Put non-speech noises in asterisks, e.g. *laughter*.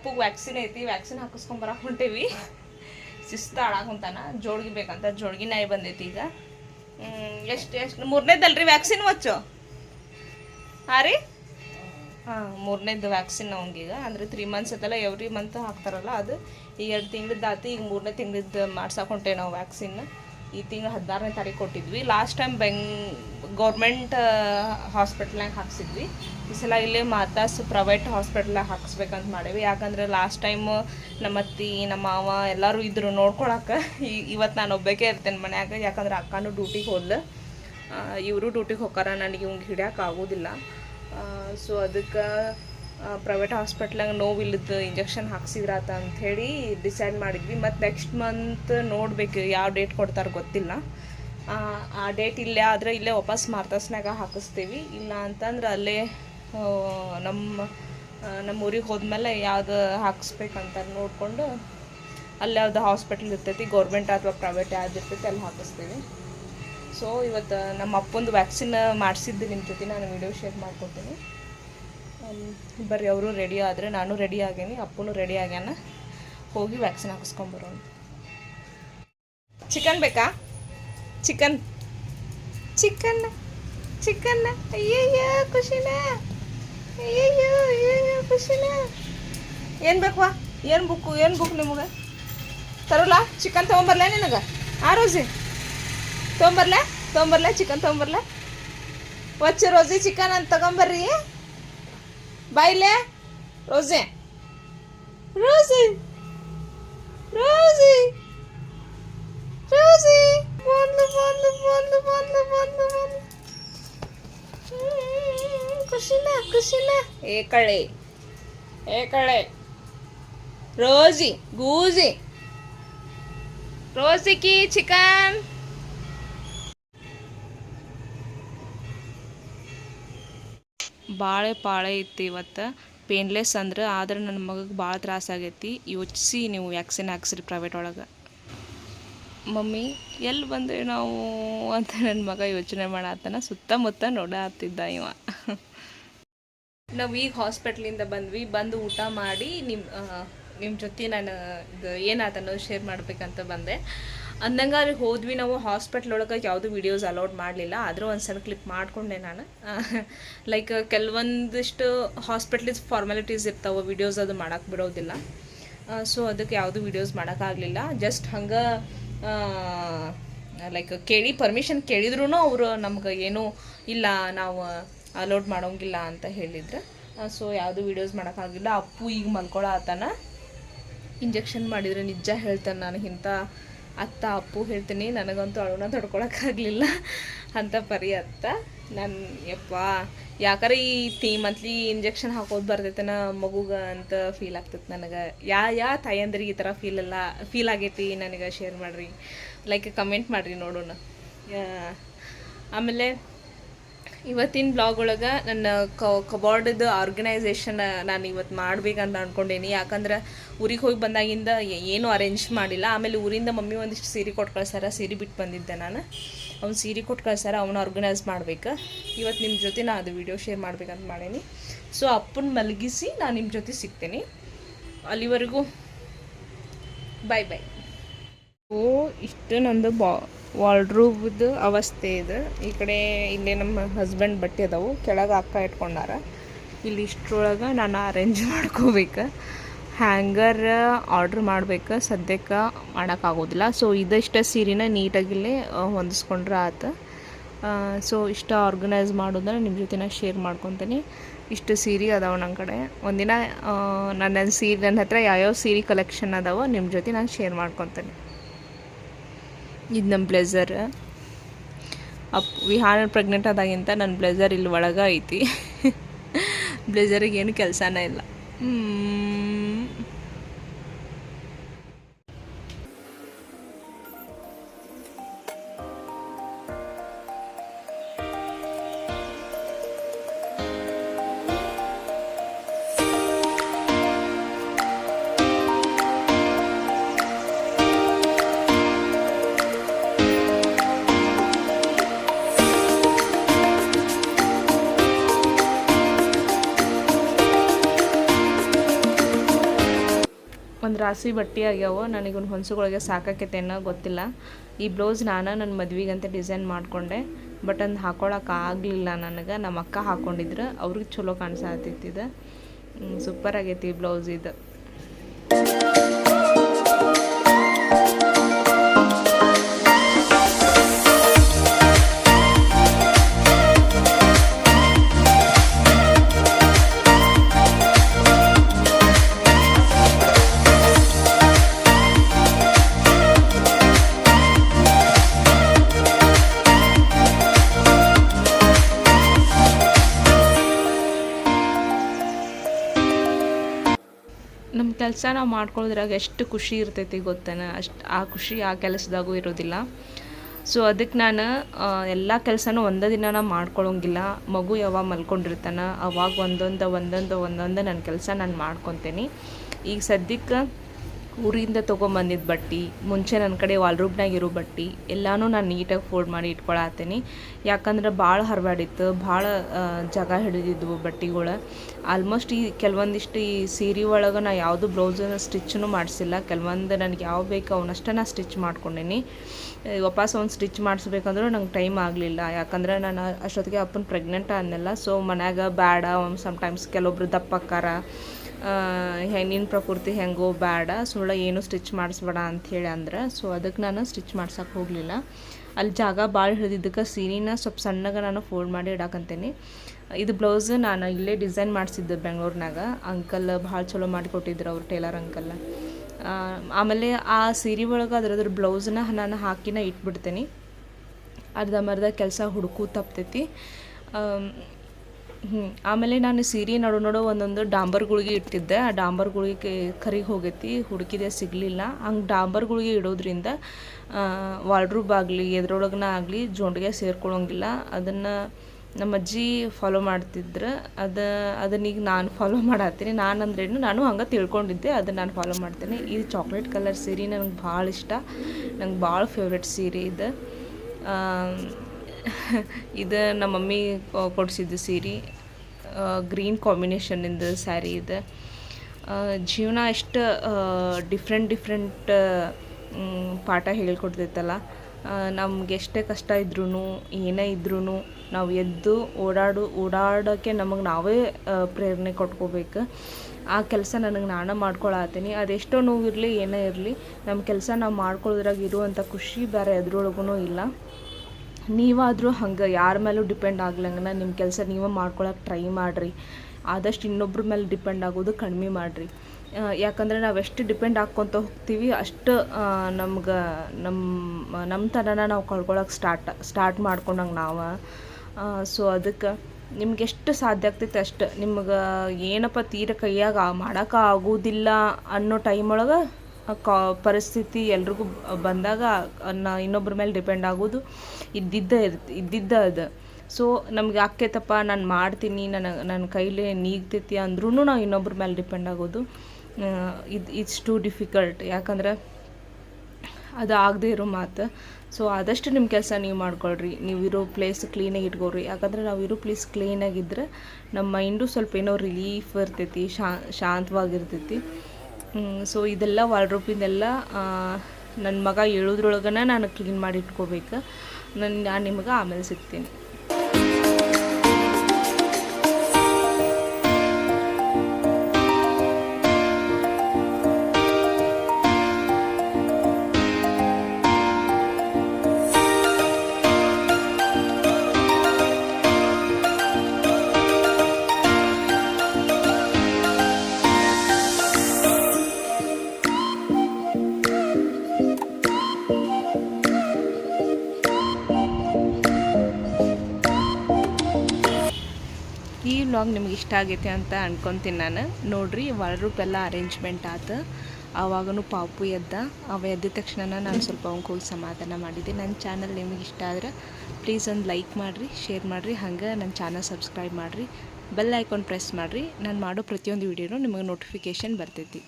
ಅಪ್ಪಗೆ ವ್ಯಾಕ್ಸಿನ್ ಐತಿ ವ್ಯಾಕ್ಸಿನ್ ಹಾಕಿಸ್ಕೊಂಬರ ಹೊಂಟೇವಿ. ಶಿಸ್ತ ಹಾಳಾಗುಂತಾನ ಜೋಳ್ಗಿ ಬೇಕಂತ ಜೋಳ್ಗಿ ನಾಯಿ ಬಂದೈತಿ ಈಗ. ಎಷ್ಟು ಎಷ್ಟು, ಮೂರನೇದಲ್ರಿ ವ್ಯಾಕ್ಸಿನ್ ವಚ್ಚು ಹಾಂ ರೀ? ಹಾಂ ಮೂರನೇದು ವ್ಯಾಕ್ಸಿನ್ ಅವಂಗೀಗ ಅಂದರೆ ತ್ರೀ ಮಂತ್ಸ್ ಐತಲ್ಲ ಎವ್ರಿ ಮಂತ್ ಹಾಕ್ತಾರಲ್ಲ ಅದು. ಈಗ ಎರಡು ತಿಂಗ್ಳದ್ದು ಆತು ಈಗ ಮೂರನೇ ತಿಂಗ್ಳದ್ದು ಮಾಡ್ಸಕ್ಕೆ ಹೊಂಟೇವಿ ನಾವು ವ್ಯಾಕ್ಸಿನ್ ಈ ತಿಂಗಳು ಹದಿನಾರನೇ ತಾರೀಕು ಕೊಟ್ಟಿದ್ವಿ. ಲಾಸ್ಟ್ ಟೈಮ್ ಬೆಂಗ್ ಗೌರ್ಮೆಂಟ್ ಹಾಸ್ಪಿಟ್ಲ್ನಾಗ ಹಾಕ್ಸಿದ್ವಿ. ಈ ಸಲ ಇಲ್ಲೇ ಮಾತಾಸ್ ಪ್ರೈವೇಟ್ ಹಾಸ್ಪಿಟ್ಲಾಗ ಹಾಕ್ಸ್ಬೇಕಂತ ಮಾಡೇವಿ. ಯಾಕಂದ್ರೆ ಲಾಸ್ಟ್ ಟೈಮ್ ನಮ್ಮ ಅತ್ತಿ, ನಮ್ಮ ಮಾವ ಎಲ್ಲರೂ ಇದ್ರು ನೋಡ್ಕೊಳಕ್ಕೆ ಇವತ್ತು ನಾನು ಒಬ್ಬಕ್ಕೆ ಇರ್ತೇನೆ ಮನ್ಯಾಗ. ಯಾಕಂದ್ರೆ ಅಕ್ಕನೂ ಡ್ಯೂಟಿಗೆ ಹೋದ್ಲು. ಇವರು ಡ್ಯೂಟಿಗೆ ಹೋಗಾರ ನನಗೆ ಇವಂಗೆ ಹಿಡಿಯೋಕೆ ಆಗೋದಿಲ್ಲ. ಸೊ ಅದಕ್ಕೆ ಪ್ರೈವೇಟ್ ಹಾಸ್ಪಿಟ್ಲಾಗ ನೋವಿಲ್ಲದ ಇಂಜೆಕ್ಷನ್ ಹಾಕ್ಸಿದ್ರಾತ ಅಂಥೇಳಿ ಡಿಸೈಡ್ ಮಾಡಿದ್ವಿ. ಮತ್ತು ನೆಕ್ಸ್ಟ್ ಮಂತ್ ನೋಡಬೇಕು ಯಾವ ಡೇಟ್ ಕೊಡ್ತಾರೆ ಗೊತ್ತಿಲ್ಲ. ಆ, ಡೇಟ್ ಇಲ್ಲೇ ಆದರೆ ಇಲ್ಲೇ ವಾಪಸ್ ಮಾರ್ತಸ್ನಾಗ ಹಾಕಿಸ್ತೀವಿ. ಇಲ್ಲ ಅಂತಂದ್ರೆ ಅಲ್ಲೇ ನಮ್ಮ ನಮ್ಮ ಊರಿಗೆ ಹೋದ್ಮೇಲೆ ಯಾವ್ದು ಹಾಕಿಸ್ಬೇಕಂತ ನೋಡಿಕೊಂಡು ಅಲ್ಲಿ ಯಾವ್ದು ಹಾಸ್ಪಿಟ್ಲ್ ಇರ್ತೈತಿ ಗೌರ್ಮೆಂಟ್ ಅಥವಾ ಪ್ರೈವೇಟ್ ಯಾವ್ದು ಇರ್ತೈತಿ ಅಲ್ಲಿ ಹಾಕಿಸ್ತೀವಿ. ಸೊ ಇವತ್ತು ನಮ್ಮ ಅಪ್ಪಂದು ವ್ಯಾಕ್ಸಿನ್ ಮಾಡಿಸಿದ್ದು ನಿಂತೈತಿ. ನಾನು ವಿಡಿಯೋ ಶೇರ್ ಮಾಡ್ಕೊತೀನಿ. ಬರ್ರಿ, ಅವರು ರೆಡಿ ಆದರೆ ನಾನು ರೆಡಿ ಆಗೇನಿ, ಅಪ್ಪನೂ ರೆಡಿ ಆಗ್ಯಾನ. ಹೋಗಿ ವ್ಯಾಕ್ಸಿನ್ ಹಾಕಿಸ್ಕೊಂಬರೋಣ ಚಿಕನ್ ಬೇಕಾ? ಚಿಕನ್ ಚಿಕನ್ ಚಿಕನ್ ಅಯ್ಯಯ್ಯೋ, ಖುಷಿನ. ಅಯ್ಯಯ್ಯೋ ಅಯ್ಯಯ್ಯೋ, ಖುಷಿನ. ಏನು ಬೇಕವಾ ಏನು ಬುಕ್ಕು ಏನು ಬುಕ್ ನಿಮಗೆ? ತರೋಲ್ಲ ಚಿಕನ್ ತೊಗೊಂಬರ್ಲ ನಿನಗೆ? ಆ ರೋಜಿ? ತೊಗೊಂಬರ್ಲ? ತೊಗೊಂಬರ್ಲ? ಚಿಕನ್ ತೊಗೊಂಬರ್ಲ? ವಚ್ಚ ರೋಜಿ ಚಿಕನ್ ಅಂತ ತಗೊಂಬರ್ರಿ. ಬಾಯ್ಲೆ ರೋಸೆ ರೋಸಿ ರೋಸಿ ರೋಸಿ ಬಂದ್ಲು ಬಂದ್ಲು ಬಂದ್ಲು ಬಂದ್ಲು ಬಂದ್ಲು ಬಂದ್ಲು ಹ್ಮ್, ಖುಷಿನ ಖುಷಿನ ಏ ಕಳೆ ಏ ಕಳೆ ರೋಸಿ ಗೂಜಿ ರೋಸಿಕಿ ಚಿಕನ್ ಬಾಳೆ ಪಾಳೆ ಇತ್ತು ಇವತ್ತು. ಪೇನ್ಲೆಸ್ ಅಂದ್ರೆ ಆದ್ರೆ ನನ್ನ ಮಗಗೆ ಭಾಳ ತ್ರಾಸ ಆಗೈತಿ ಯೋಚಿಸಿ ನೀವು ವ್ಯಾಕ್ಸಿನ್ ಹಾಕ್ಸ್ರಿ ಪ್ರೈವೇಟ್ ಒಳಗೆ. ಮಮ್ಮಿ ಎಲ್ಲಿ ಬಂದ್ರೆ ನಾವು ಅಂತ ನನ್ನ ಮಗ ಯೋಚನೆ ಮಾಡತ್ತಾನ ಸುತ್ತಮುತ್ತ ನೋಡಾತ್ತಿದ್ದ ಇವ. ನಾವು ಈಗ ಹಾಸ್ಪಿಟ್ಲಿಂದ ಬಂದ್ವಿ. ಬಂದು ಊಟ ಮಾಡಿ ನಿಮ್ಮ ನಿಮ್ಮ ಜೊತೆ ನಾನು, ಇದು ಏನಾತನೋ ಶೇರ್ ಮಾಡಬೇಕಂತ ಬಂದೆ. ಅಂದಂಗೆ ಅಲ್ಲಿ ಹೋದ್ವಿ ನಾವು ಹಾಸ್ಪಿಟ್ಲ್ ಒಳಗೆ, ಯಾವುದೂ ವೀಡಿಯೋಸ್ ಅಲೌಡ್ ಮಾಡಲಿಲ್ಲ. ಆದರೂ ಒಂದು ಸಣ್ಣ ಕ್ಲಿಪ್ ಮಾಡಿಕೊಂಡೆ ನಾನು. ಲೈಕ್ ಕೆಲವೊಂದಿಷ್ಟು ಹಾಸ್ಪಿಟ್ಲಿಸ್ ಫಾರ್ಮಾಲಿಟೀಸ್ ಇರ್ತಾವೆ ವೀಡಿಯೋಸ್ ಅದು ಮಾಡೋಕ್ಕೆ ಬಿಡೋದಿಲ್ಲ. ಸೊ ಅದಕ್ಕೆ ಯಾವುದು ವೀಡಿಯೋಸ್ ಮಾಡೋಕ್ಕಾಗಲಿಲ್ಲ ಜಸ್ಟ್ ಹಂಗೆ ಲೈಕ್ ಕೇಳಿ ಪರ್ಮಿಷನ್ ಕೇಳಿದ್ರು ಅವರು ನಮ್ಗೆ ಏನೂ ಇಲ್ಲ, ನಾವು ಅಲೌಡ್ ಮಾಡೋಂಗಿಲ್ಲ ಅಂತ ಹೇಳಿದ್ರು. ಸೊ ಯಾವುದು ವೀಡಿಯೋಸ್ ಮಾಡೋಕ್ಕಾಗಲಿಲ್ಲ ಅಪ್ಪು ಈಗ ಮಲ್ಕೊಳ್ಳೋ ಆತನ. ಇಂಜೆಕ್ಷನ್ ಮಾಡಿದರೆ ನಿಜ ಹೇಳ್ತಾನೆ ನಾನು, ಇಂಥ ಅತ್ತ, ಅಪ್ಪು ಹೇಳ್ತೀನಿ, ನನಗಂತೂ ಅಳುನ ತಡ್ಕೊಳಕ್ಕಾಗಲಿಲ್ಲ ಅಂತ ಪರಿ ಅತ್ತ ನಾನು, ಯಪ್ಪ, ಯಾಕಾರ ಈ ತಿ ಮಂತ್ಲಿ ಇಂಜೆಕ್ಷನ್ ಹಾಕೋದು ಬರ್ತೈತನ ಮಗುಗ ಅಂತ ಫೀಲ್ ಆಗ್ತೈತೆ ನನಗೆ. ಯಾ ಯಾ ತಾಯಂದ್ರಿಗೆ ಈ ಥರ ಫೀಲ್ ಎಲ್ಲ ಫೀಲ್ ಆಗೈತಿ ನನಗೆ ಶೇರ್ ಮಾಡಿರಿ. ಲೈಕ್ ಕಮೆಂಟ್ ಮಾಡಿರಿ ನೋಡೋಣ. ಆಮೇಲೆ ಇವತ್ತಿನ ಬ್ಲಾಗ್ ಒಳಗೆ ನನ್ನ ಕಬಾರ್ಡ್ದು ಆರ್ಗನೈಸೇಷನ್ ನಾನು ಇವತ್ತು ಮಾಡ್ಬೇಕಂತ ಅಂದ್ಕೊಂಡೇನಿ ಯಾಕಂದ್ರೆ ಊರಿಗೆ ಹೋಗಿ ಬಂದಾಗಿಂದ ಏನೂ ಅರೇಂಜ್ ಮಾಡಿಲ್ಲ. ಆಮೇಲೆ ಊರಿಂದ ಮಮ್ಮಿ ಒಂದಿಷ್ಟು ಸೀರೆ ಕೊಟ್ಟು ಕಳ್ಸಾರ ಸೀರೆ ಬಿಟ್ಟು ಬಂದಿದ್ದೆ ನಾನು. ಅವ್ನು ಸೀರೆ ಕೊಟ್ಟು ಕಳ್ಸಾರ ಅವನು ಆರ್ಗನೈಸ್ ಮಾಡ್ಬೇಕು. ಇವತ್ತು ನಿಮ್ಮ ಜೊತೆ ನಾನು ಅದು ವಿಡಿಯೋ ಶೇರ್ ಮಾಡ್ಬೇಕಂತ ಮಾಡೀನಿ. ಸೊ ಅಪ್ಪನ ಮಲಗಿಸಿ ನಾನು ನಿಮ್ಮ ಜೊತೆ ಸಿಗ್ತೇನೆ. ಅಲ್ಲಿವರೆಗೂ ಬಾಯ್ ಬಾಯ್ ಓ, ಇಷ್ಟು ನಂದು ಬಾ ವಾಲ್ಡ್ರೂಬ್ದು ಅವಸ್ಥೆ ಇದು. ಈ ಕಡೆ ಇಲ್ಲಿ ನಮ್ಮ ಹಸ್ಬೆಂಡ್ ಬಟ್ಟೆ ಅದಾವು. ಕೆಳಗೆ ಅಕ್ಕ ಇಟ್ಕೊಂಡಾರ. ಇಲ್ಲಿ ಇಷ್ಟರೊಳಗೆ ನಾನು ಅರೇಂಜ್ ಮಾಡ್ಕೋಬೇಕು. ಹ್ಯಾಂಗರ್ ಆರ್ಡ್ರ್ ಮಾಡ್ಬೇಕು. ಸದ್ಯಕ್ಕೆ ಮಾಡೋಕ್ಕಾಗೋದಿಲ್ಲ ಸೊ ಇದಷ್ಟು ಸೀರೆನ ನೀಟಾಗಿಲ್ಲೇ ಹೊಂದಿಸ್ಕೊಂಡ್ರೆ ಆತ. ಸೊ ಇಷ್ಟ ಆರ್ಗನೈಸ್ ಮಾಡೋದನ್ನ ನಿಮ್ಮ ಜೊತೆ ಶೇರ್ ಮಾಡ್ಕೊತೀನಿ. ಇಷ್ಟು ಸೀರೆ ಅದಾವೆ ನನ್ನ ಕಡೆ. ಒಂದಿನ ನನ್ನ ಸೀರೆ ನನ್ನ ಹತ್ರ ಯಾವ್ಯಾವ ಸೀರೆ ಕಲೆಕ್ಷನ್ ಅದಾವ ನಿಮ್ಮ ಜೊತೆ ನಾನು ಶೇರ್ ಮಾಡ್ಕೊತೀನಿ. ಇದು ನಮ್ಮ ಬ್ಲೆಝರ್ ಅಪ್ ವಿಹಾನ ಪ್ರೆಗ್ನೆಂಟ್ ಆದಾಗಿಂತ ನನ್ನ ಬ್ಲೆಝರ್ ಇಲ್ಲಿ ಒಳಗೆ ಐತಿ. ಬ್ಲೆಝರಿಗೆ ಏನು ಕೆಲಸನೇ ಇಲ್ಲ. ಜಾಸ್ತಿ ಬಟ್ಟೆ ಆಗ್ಯಾವ ನನಗೊಂದು ಹೊನ್ಸುಗಳಿಗೆ ಸಾಕಾಕೈತೇನೋ ಗೊತ್ತಿಲ್ಲ. ಈ ಬ್ಲೌಸ್ ನಾನು ನನ್ನ ಮದ್ವೆಗಂತ ಡಿಸೈನ್ ಮಾಡಿಕೊಂಡೆ, ಬಟ್ ಅಂದು ಹಾಕೊಳಕ್ಕೆ ಆಗಲಿಲ್ಲ ನನಗೆ. ನಮ್ಮ ಅಕ್ಕ ಹಾಕ್ಕೊಂಡಿದ್ರು ಅವ್ರಿಗೆ ಚಲೋ ಕಾಣಿಸತ್ತಿದ್ದು ಸೂಪರ್ ಆಗೈತಿ ಈ ಬ್ಲೌಸ್ ಇದು. ಕೆಲಸ ನಾವು ಮಾಡ್ಕೊಳ್ಳೋದ್ರಾಗ ಎಷ್ಟು ಖುಷಿ ಇರ್ತೈತಿ ಗೊತ್ತೇನ? ಅಷ್ಟು ಆ ಖುಷಿ ಆ ಕೆಲಸದಾಗೂ ಇರೋದಿಲ್ಲ. ಸೊ ಅದಕ್ಕೆ ನಾನು ಎಲ್ಲ ಕೆಲಸನೂ ಒಂದೇ ದಿನ ನಾನು ಮಾಡ್ಕೊಳ್ಳೋಂಗಿಲ್ಲ ಮಗು ಯಾವಾಗ ಮಲ್ಕೊಂಡಿರ್ತಾನೆ, ಅವಾಗ ಒಂದೊಂದು ಒಂದೊಂದು ಒಂದೊಂದು ನನ್ನ ಕೆಲಸ ನಾನು ಮಾಡ್ಕೊತೀನಿ. ಈಗ ಸದ್ಯಕ್ಕೆ ಊರಿಂದ ತೊಗೊಂಬಂದಿದ್ದ ಬಟ್ಟೆ, ಮುಂಚೆ ನನ್ನ ಕಡೆ ವಾಲ್ರೂಬ್ನಾಗಿರೋ ಬಟ್ಟೆ, ಎಲ್ಲನೂ ನಾನು ನೀಟಾಗಿ ಫೋಲ್ಡ್ ಮಾಡಿ ಇಟ್ಕೊಳತ್ತೀನಿ ಯಾಕಂದ್ರೆ ಭಾಳ ಹರವಾಡಿತ್ತು ಭಾಳ ಜಾಗ ಹಿಡಿದಿದ್ವು ಬಟ್ಟೆಗಳು. ಆಲ್ಮೋಸ್ಟ್ ಈ ಕೆಲವೊಂದಿಷ್ಟು ಈ ಸೀರೆ ಒಳಗೆ ನಾ ಯಾವುದು ಬ್ಲೌಸನ್ನು ಸ್ಟಿಚ್ನೂ ಮಾಡಿಸಿಲ್ಲ. ಕೆಲವೊಂದು ನನಗೆ ಯಾವ ಬೇಕು ಅವನಷ್ಟೇ ನಾನು ಸ್ಟಿಚ್ ಮಾಡ್ಕೊಂಡೀನಿ. ವಾಪಸ್ ಅವ್ನು ಸ್ಟಿಚ್ ಮಾಡಿಸ್ಬೇಕಂದ್ರೂ ನಂಗೆ ಟೈಮ್ ಆಗಲಿಲ್ಲ. ಯಾಕಂದ್ರೆ ನಾನು ಅಷ್ಟೊತ್ತಿಗೆ ಅಪ್ಪನ ಪ್ರೆಗ್ನೆಂಟ್ ಅನ್ನೆಲ್ಲ ಸೊ ಮನ್ಯಾಗ ಬೇಡ ಸಮ್ಟೈಮ್ಸ್ ಕೆಲವೊಬ್ರು ದಪ್ಪಕ್ಕಾರ ಹೆಣ್ಣಿನ ಪ್ರಕೃತಿ ಹೆಂಗೋ ಬೇಡ ಸುಳ್ಳ ಏನು ಸ್ಟಿಚ್ ಮಾಡಿಸ್ಬೇಡ ಅಂಥೇಳಿ ಅಂದ್ರೆ ಸೊ ಅದಕ್ಕೆ ನಾನು ಸ್ಟಿಚ್ ಮಾಡ್ಸೋಕೆ ಹೋಗಲಿಲ್ಲ. ಅಲ್ಲಿ ಜಾಗ ಭಾಳ ಹಿಡಿದಿದ್ದಕ್ಕೆ ಸೀರೆನ ಸ್ವಲ್ಪ ಸಣ್ಣಗೆ ನಾನು ಫೋಲ್ಡ್ ಮಾಡಿ ಇಡಾಕಂತೀನಿ. ಇದು ಬ್ಲೌಸ್ ನಾನು ಇಲ್ಲೇ ಡಿಸೈನ್ ಮಾಡಿಸಿದ್ದೆ ಬೆಂಗಳೂರಿನಾಗ. ಅಂಕಲ್ ಭಾಳ ಚಲೋ ಮಾಡಿಕೊಟ್ಟಿದ್ರು ಅವ್ರು ಟೇಲರ್ ಅಂಕಲ್. ಆಮೇಲೆ ಆ ಸೀರೆ ಒಳಗೆ ಅದ್ರದ್ರ ಬ್ಲೌಸ್ನ ನಾನು ಹಾಕಿನ ಇಟ್ಬಿಡ್ತೀನಿ. ಅರ್ಧಮರ್ಧ ಕೆಲಸ ಹುಡುಕು ತಪ್ತೈತಿ. ಹ್ಞೂ ಆಮೇಲೆ ನಾನು ಸೀರೆ ನಡು ನಡು ಒಂದೊಂದು ಡಾಂಬರ್ ಗುಳಿಗೆ ಇಟ್ಟಿದ್ದೆ. ಆ ಡಾಂಬರ್ ಗುಳಿಗೆ ಕರಿಗೆ ಹೋಗೈತಿ, ಹುಡುಕಿದೆ ಸಿಗಲಿಲ್ಲ. ಹಂಗೆ ಡಾಂಬರ್ ಗುಳಿಗೆ ಇಡೋದ್ರಿಂದ ವಾಲ್ಡ್ರೂಬ್ ಆಗಲಿ, ಎದ್ರೊಳಗನ ಆಗಲಿ ಜೊಂಡಿಗೆ ಸೇರ್ಕೊಳ್ಳೋಂಗಿಲ್ಲ ಅದನ್ನು ನಮ್ಮ ಅಜ್ಜಿ ಫಾಲೋ ಮಾಡ್ತಿದ್ರು. ಅದು, ಅದನ್ನೀಗ ನಾನು ಫಾಲೋ ಮಾಡತ್ತೀನಿ ನಾನು ಅಂದ್ರೇನು ನಾನು ಹಂಗೆ ತಿಳ್ಕೊಂಡಿದ್ದೆ. ಅದನ್ನು ನಾನು ಫಾಲೋ ಮಾಡ್ತೇನೆ. ಇದು ಚಾಕ್ಲೇಟ್ ಕಲರ್ ಸೀರೆ ನನಗೆ ಭಾಳ ಇಷ್ಟ. ನಂಗೆ ಭಾಳ ಫೇವ್ರೆಟ್ ಸೀರೆ ಇದು. *laughs* ಇದು ನಮ್ಮ ಮಮ್ಮಿ ಕೊಡಿಸಿದ್ದು ಸೀರೆ. ಗ್ರೀನ್ ಕಾಂಬಿನೇಷನಿಂದ ಸ್ಯಾರಿ ಇದೆ ಜೀವನ ಎಷ್ಟು ಡಿಫ್ರೆಂಟ್ ಡಿಫ್ರೆಂಟ್ ಪಾಠ ಹೇಳ್ಕೊಡ್ತೈತಲ್ಲ. ನಮ್ಗೆ ಎಷ್ಟೇ ಕಷ್ಟ ಇದ್ರೂ ಏನೇ ಇದ್ರೂ ನಾವು ಎದ್ದು ಓಡಾಡು ಓಡಾಡೋಕ್ಕೆ ನಮಗೆ ನಾವೇ ಪ್ರೇರಣೆ ಕೊಟ್ಕೋಬೇಕು. ಆ ಕೆಲಸ ನನಗೆ ನಾನು ಮಾಡ್ಕೊಳತ್ತೀನಿ ಅದೆಷ್ಟೋ ನೋವಿರಲಿ, ಏನೇ ಇರಲಿ ನಮ್ಮ ಕೆಲಸ ನಾವು ಮಾಡ್ಕೊಳ್ಳೋದ್ರಾಗ ಇರುವಂಥ ಖುಷಿ ಬೇರೆ ಎದ್ರೊಳಗೂ ಇಲ್ಲ. ನೀವಾದರೂ ಹಂಗೆ ಯಾರ ಮೇಲೂ ಡಿಪೆಂಡ್ ಆಗ್ಲಂಗನ ನಿಮ್ಮ ಕೆಲಸ ನೀವೇ ಮಾಡ್ಕೊಳಕ್ಕೆ ಟ್ರೈ ಮಾಡಿರಿ. ಆದಷ್ಟು ಇನ್ನೊಬ್ರ ಮೇಲೆ ಡಿಪೆಂಡ್ ಆಗೋದು ಕಡಿಮೆ ಮಾಡಿರಿ. ಯಾಕಂದರೆ ನಾವು ಎಷ್ಟು ಡಿಪೆಂಡ್ ಹಾಕ್ಕೊತ ಹೋಗ್ತೀವಿ, ಅಷ್ಟು ನಮ್ಗೆ ನಮ್ಮ ನಮ್ಮ ಥರನ ನಾವು ಕಳ್ಕೊಳಕ್ಕೆ ಸ್ಟಾರ್ಟ್ ಸ್ಟಾರ್ಟ್ ಮಾಡ್ಕೊಂಡಂಗೆ ನಾವು. ಸೊ ಅದಕ್ಕೆ ನಿಮ್ಗೆ ಎಷ್ಟು ಸಾಧ್ಯ ಆಗ್ತೈತೆ ಅಷ್ಟು. ನಿಮ್ಗೆ ಏನಪ್ಪ ತೀರ ಕೈಯಾಗ ಮಾಡೋಕೆ ಆಗೋದಿಲ್ಲ ಅನ್ನೋ ಟೈಮ್ ಒಳಗೆ ಕಾ ಪರಿಸ್ಥಿತಿ ಎಲ್ರಿಗೂ ಬಂದಾಗ ನಾ ಇನ್ನೊಬ್ಬರ ಮೇಲೆ ಡಿಪೆಂಡ್ ಆಗೋದು ಇದ್ದಿದ್ದ ಇದ್ದಿದ್ದ ಅದು. ಸೊ ನಮ್ಗೆ ಆಕೈತಪ್ಪ ನಾನು ಮಾಡ್ತೀನಿ ನನಗೆ ನನ್ನ ಕೈಲೇ ನೀಗ್ತೈತಿ ಅಂದ್ರೂ ನಾವು ಇನ್ನೊಬ್ಬರ ಮೇಲೆ ಡಿಪೆಂಡ್ ಆಗೋದು. ಇದು ಇಟ್ಸ್ ಟು ಡಿಫಿಕಲ್ಟ್ ಯಾಕಂದ್ರೆ ಅದು ಆಗದೇ ಇರೋ ಮಾತು. ಸೊ ಆದಷ್ಟು ನಿಮ್ಮ ಕೆಲಸ ನೀವು ಮಾಡ್ಕೊಳ್ರಿ. ನೀವು ಇರೋ ಪ್ಲೇಸ್ ಕ್ಲೀನಾಗಿ ಇಟ್ಕೊಳ್ರಿ. ಯಾಕಂದ್ರೆ ನಾವು ಇರೋ ಪ್ಲೇಸ್ ಕ್ಲೀನಾಗಿದ್ದರೆ ನಮ್ಮ ಮೈಂಡು ಸ್ವಲ್ಪ ಏನೋ ರಿಲೀಫ್ ಇರ್ತೈತಿ ಶಾಂತವಾಗಿರ್ತೈತಿ. ಸೊ ಇದೆಲ್ಲ ವಾಲ್ಡ್ರೋಪಿಂದೆಲ್ಲ ನನ್ನ ಮಗ ಹೇಳೋದ್ರೊಳಗನ ನಾನು ಕ್ಲೀನ್ ಮಾಡಿ ಇಟ್ಕೋಬೇಕು ನಾನು ನಾನು ನಿಮಗೆ ಆಮೇಲೆ ಸಿಗ್ತೀನಿ. ವ್ಲಾಗ್ ನಿಮ್ಗೆ ಇಷ್ಟ ಆಗೈತೆ ಅಂತ ಅನ್ಕೊತೀನಿ ನಾನು. ನೋಡಿರಿ ರೂಪ್ ಎಲ್ಲ ಅರೇಂಜ್ಮೆಂಟ್ ಆತು. ಆವಾಗೂ ಪಾಪು ಎದ್ದ. ಅವ ಎದ್ದ ತಕ್ಷಣ ನಾನು ಸ್ವಲ್ಪ ಅವ್ನಿಗೆ ಹೋಗಿ ಸಮಾಧಾನ ಮಾಡಿದ್ದೆ ನನ್ನ ಚಾನಲ್ ನಿಮಗೆ ಇಷ್ಟ ಆದ್ರೆ ಪ್ಲೀಸ್ ಒಂದು ಲೈಕ್ ಮಾಡಿರಿ ಶೇರ್ ಮಾಡಿರಿ. ಹಂಗೆ ನನ್ನ ಚಾನಲ್ ಸಬ್ಸ್ಕ್ರೈಬ್ ಮಾಡಿರಿ. ಬೆಲ್ ಐಕಾನ್ ಪ್ರೆಸ್ ಮಾಡಿರಿ. ನಾನು ಮಾಡೋ ಪ್ರತಿಯೊಂದು ವೀಡಿಯೋನು ನಿಮಗೆ ನೋಟಿಫಿಕೇಶನ್ ಬರ್ತೈತಿ.